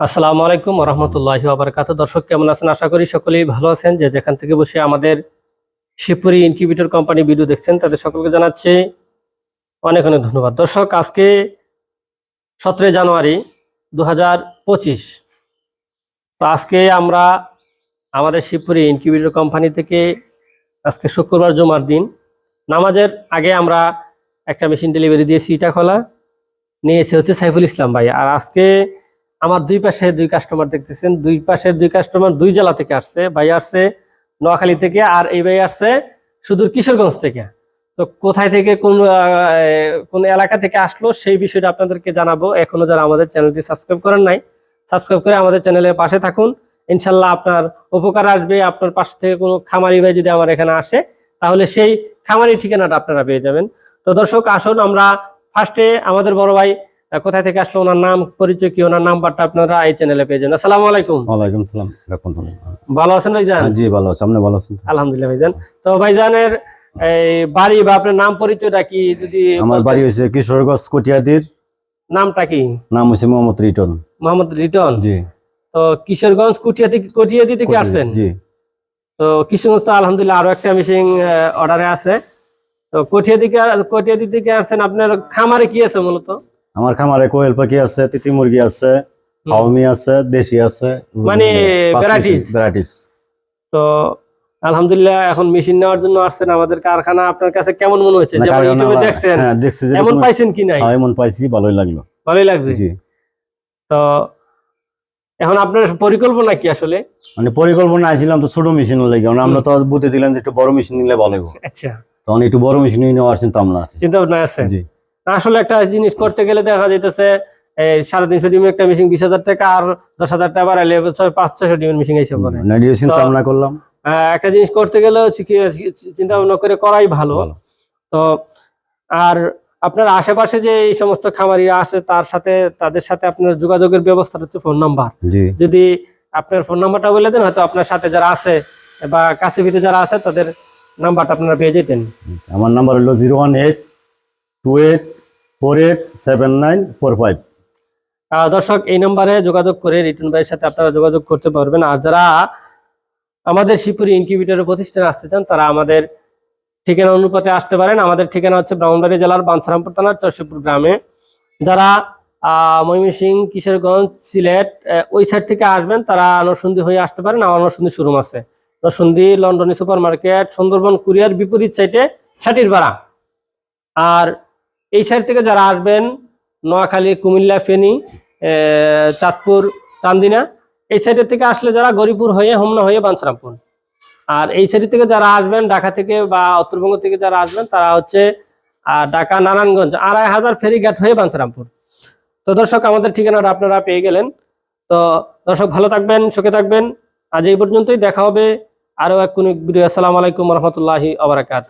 আসসালামু আলাইকুম রহমতুল্লাহি আবরকাত দর্শক, কেমন আছেন? আশা করি সকলেই ভালো আছেন। যে যেখান থেকে বসে আমাদের শিবপুরি ইনকিউবেটর কোম্পানি ভিডিও দেখছেন, তাদের সকলকে জানাচ্ছি অনেক অনেক ধন্যবাদ। দর্শক, আজকে সতেরোই জানুয়ারি দু হাজার পঁচিশ। তো আজকে আমরা আমাদের শিবপুরি ইনকিউবেটর কোম্পানি থেকে আজকে শুক্রবার জুমার দিন। নামাজের আগে আমরা একটা মেশিন ডেলিভারি দিয়েছি ইটা খোলা। নিয়েছে হচ্ছে সাইফুল ইসলাম ভাই। আর আজকে আমার দুই পাশে দুই কাস্টমার দেখতেছেন, দুই পাশের দুই কাস্টমার দুই জেলা থেকে আসছে। ভাই আসছে নোয়াখালী থেকে আর এই ভাই আসছে সুদূর কিশোরগঞ্জ থেকে। তো কোথায় থেকে কোন কোন এলাকা থেকে আসলো সেই বিষয়টা আপনাদেরকে জানাব। এখনও যারা আমাদের চ্যানেলটি সাবস্ক্রাইব করেন নাই, সাবস্ক্রাইব করে আমাদের চ্যানেলের পাশে থাকুন। ইনশাল্লাহ আপনার উপকার আসবে, আপনার পাশ থেকে কোনো খামারি ভাই যদি আমার এখানে আসে, তাহলে সেই খামারি ঠিকানাটা আপনারা পেয়ে যাবেন। তো দর্শক, আসুন আমরা ফার্স্টে আমাদের বড় ভাই কোথায় থেকে আসলো? ওনার নাম পরিচয় কি? ওনার নাম্বারটা আপনারা এই চ্যানেলে পেয়ে যাবেন। আসসালামু আলাইকুম। ওয়ালাইকুম সালাম রাখুন ভালো আছেন ভাইজান? জি ভালো আছে। আপনি ভালো আছেন? আলহামদুলিল্লাহ ভাইজান। তো ভাইজানের এই বাড়ি বা আপনার নাম পরিচয়টা কি? যদি আমার বাড়ি হয়েছে কিশোরগঞ্জ কটিয়াদির। নামটা কি? নাম হচ্ছে মোহাম্মদ রিটন। মোহাম্মদ রিটন? জি। তো কিশোরগঞ্জ কুটিয়া থেকে কটিয়াদি থেকে আসছেন? জি। তো কিশোরগঞ্জ তো আলহামদুলিল্লাহ আরও একটা মেশিন অর্ডারে আছে। তো কটিয়া দিকে কটিয়াদি থেকে আসছেন আপনার খামারে কি আছে মূলত? আমার খামারে কোয়েল পাখি আছে তিতি মুরগি আছে। হাউমি আছে দেশি আছে মানে ভ্যারাইটিস ভ্যারাইটিস তো আলহামদুলিল্লাহ এখন মেশিন নেওয়ার জন্য আসছেন আমাদের কারখানা। আপনার কাছে কেমন মনে হয়েছে? যেমন ইউটিউবে দেখছেন হ্যাঁ এমন পাইছেন কি নাই? হ্যাঁ, এমন পাইছি ভালোই লাগল। ভালোই লাগছে? জি। তো এখন আপনার পরিকল্পনা কি আসলে? মানে পরিকল্পনা আইছিলাম তো ছোট মেশিন লাগে কারণ আমরা তো বুঝতে দিলাম যে একটু বড় মেশিন নিলে ভালো হবে আচ্ছা। তখন একটু বড় মেশিন নেওয়ার চিন্তা ভাবনা আছে। চিন্তা ভাবনা আছে? জি। আসলে একটা জিনিস করতে গেলে দেখা যাইতেছে এই সাড়ে তিনশো ডিমের একটা মেশিন বিশ হাজার টাকা আর দশ হাজার টাকা বাড়াইলে পাঁচ ছশো ডিমের মেশিন এসে পড়ে। চিন্তা ভাবনা করলাম। একটা জিনিস করতে গেলেও চিন্তা ভাবনা করে করাই ভালো। তো আর আপনার আশেপাশে যে এই সমস্ত খামারিরা আছে তার সাথে তাদের সাথে আপনার যোগাযোগের ব্যবস্থা হচ্ছে ফোন নাম্বার যদি আপনার ফোন নাম্বারটা বলে দেন হয়তো আপনার সাথে যারা আছে বা কাছে ভিতরে যারা আছে তাদের নাম্বারটা আপনারা পেয়ে যেতেন। আমার নাম্বার হলো zero one eight two eight four eight seven nine four five দর্শক এই নাম্বারে যোগাযোগ করে রিটন ভাইয়ের সাথে আপনারা যোগাযোগ করতে পারবেন। আর যারা আমাদের শিবপুরি ইনকিউবেটরের প্রতিষ্ঠানে আসতে চান তারা আমাদের ঠিকানা অনুপাতে আসতে পারেন। আমাদের ঠিকানা হচ্ছে ব্রাহ্মণবাড়ি জেলার বাঞ্ছারামপুর থানার চরশিপুর গ্রামে। যারা আহ, ময়মনসিংহ কিশোরগঞ্জ সিলেট ওই সাইড থেকে আসবেন তারা নরসিংদী হয়ে আসতে পারেন। আমার নরসিংদী শোরুম আছে। Narsingdi Londoni super market Sundarban courier বিপরীত সাইডে ষাটির ভাড়া। আর এই সাইড থেকে যারা আসবেন, নোয়াখালী, কুমিল্লা, ফেনী চাঁদপুর, চান্দিনা, এই সাইডের থেকে আসলে যারা গরিপুর হয়ে হোমনা হয়ে বাঞ্ছারামপুর। আর এই সাইড থেকে যারা আসবেন, ঢাকা থেকে বা উত্তরবঙ্গ থেকে যারা আসবেন, তারা হচ্ছে ঢাকা, নারায়ণগঞ্জ, আড়াই হাজার ফেরিঘাট হয়ে বাঞ্ছারামপুর। তো দর্শক, আমাদের ঠিকানাটা আপনারা পেয়ে গেলেন। তো দর্শক, ভালো থাকবেন, সুখে থাকবেন। আজ এই পর্যন্তই, দেখা হবে আরও এক কোনো ভিডিও। আসসালামু আলাইকুম রহমতুল্লাহি আবরাকাত